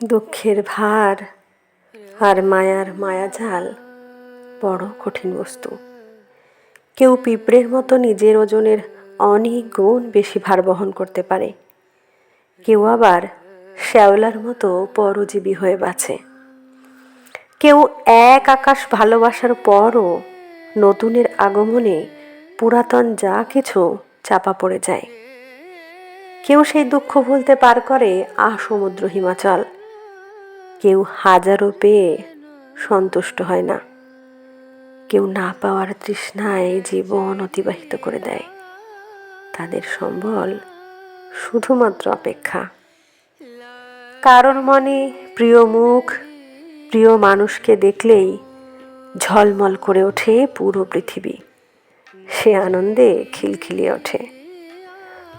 দুঃখের ভার আর মায়ার মায়াজাল বড় কঠিন বস্তু। কেউ পিঁপড়ের মতো নিজের ওজনের অনেক গুণ বেশি ভার বহন করতে পারে। কেউ আবার শ্যাওলার মতো পরজীবী হয়ে বাঁচে। কেউ এক আকাশ ভালোবাসার পরও নতুনের আগমনে পুরাতন যা কিছু চাপা পড়ে যায়। কেউ সেই দুঃখ ভুলতে পার করে, আহ সমুদ্র হিমাচল। কেউ হাজারো পেয়ে সন্তুষ্ট হয় না। কেউ না পাওয়ার তৃষ্ণায় জীবন অতিবাহিত করে দেয়। তাদের সম্বল শুধুমাত্র অপেক্ষা। কারোর মনে প্রিয় মুখ, প্রিয় মানুষকে দেখলেই ঝলমল করে ওঠে পুরো পৃথিবী। সে আনন্দে খিলখিলিয়ে ওঠে।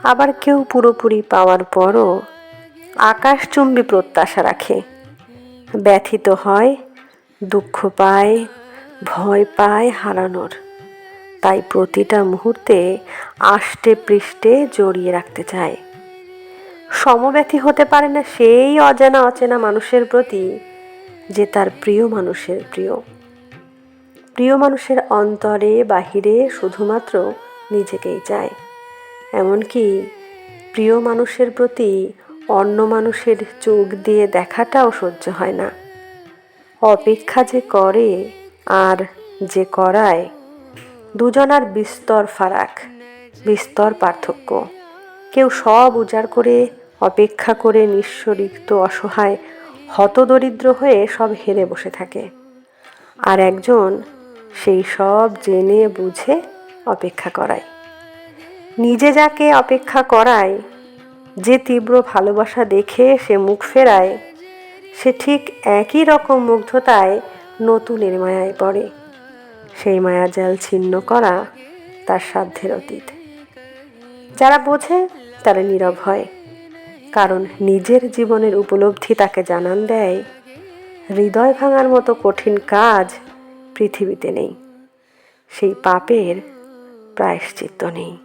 আবার কেউ পুরোপুরি পাওয়ার পরও আকাশচুম্বী প্রত্যাশা রাখে। ব্যথিত হয়, দুঃখ পায়, ভয় পায় হারানোর। তাই প্রতিটা মুহূর্তে আষ্টে পৃষ্ঠে জড়িয়ে রাখতে চায়। সমব্যথী হতে পারে না সেই অজানা অচেনা মানুষের প্রতি যে তার প্রিয় মানুষের প্রিয়। প্রিয় মানুষের অন্তরে, বাহিরে শুধুমাত্র নিজেকেই চায়। এমনকি প্রিয় মানুষের প্রতি অন্য মানুষের চোখ দিয়ে দেখাটাও সহ্য হয় না। অপেক্ষা যে করে আর যে করায়, দুজনার বিস্তর ফারাক, বিস্তর পার্থক্য। কেউ সব উজাড় করে, অপেক্ষা করে নিঃস্বরিক্ত অসহায় হতদরিদ্র হয়ে সব হেরে বসে থাকে। আর একজন সেই সব জেনে বুঝে অপেক্ষা করায়। নিজে যাকে অপেক্ষা করায় যে তীব্র ভালোবাসা দেখে সে মুখ ফেরায়, সে ঠিক একই রকম মুগ্ধতায় নতুনের মায়ায় পড়ে। সেই মায়াজাল ছিন্ন করা তার সাধ্যের অতীত। যারা বোঝে, তারা নীরব হয়। কারণ নিজের জীবনের উপলব্ধি তাকে জানান দেয়, হৃদয় ভাঙার মতো কঠিন কাজ পৃথিবীতে নেই। সেই পাপের প্রায়শ্চিত্ত নেই।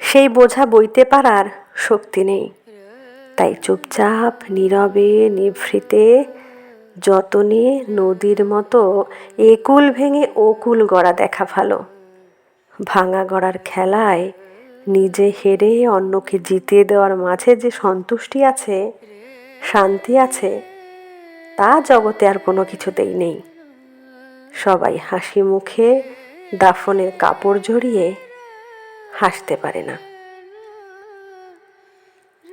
সেই বোঝা বইতে পারার শক্তি নেই। তাই চুপচাপ, নীরবে, নিভৃতে, যতনে নদীর মতো একুল ভেঙে ওকুল গড়া দেখা ভালো। ভাঙা গড়ার খেলায় নিজে হেরে অন্যকে জিতিয়ে দেওয়ার মাঝে যে সন্তুষ্টি আছে, শান্তি আছে, তা জগতে আর কোনো কিছুতেই নেই। সবাই হাসি মুখে দাফনের কাপড় জড়িয়ে হাসতে পারে না।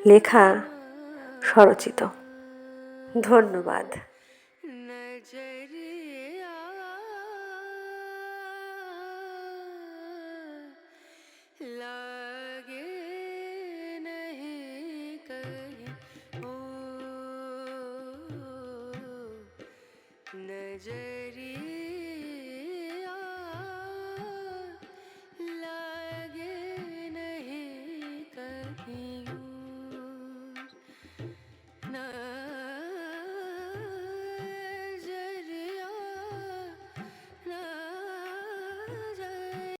লেখা স্বরচিত ধন্যবাদ नजरिया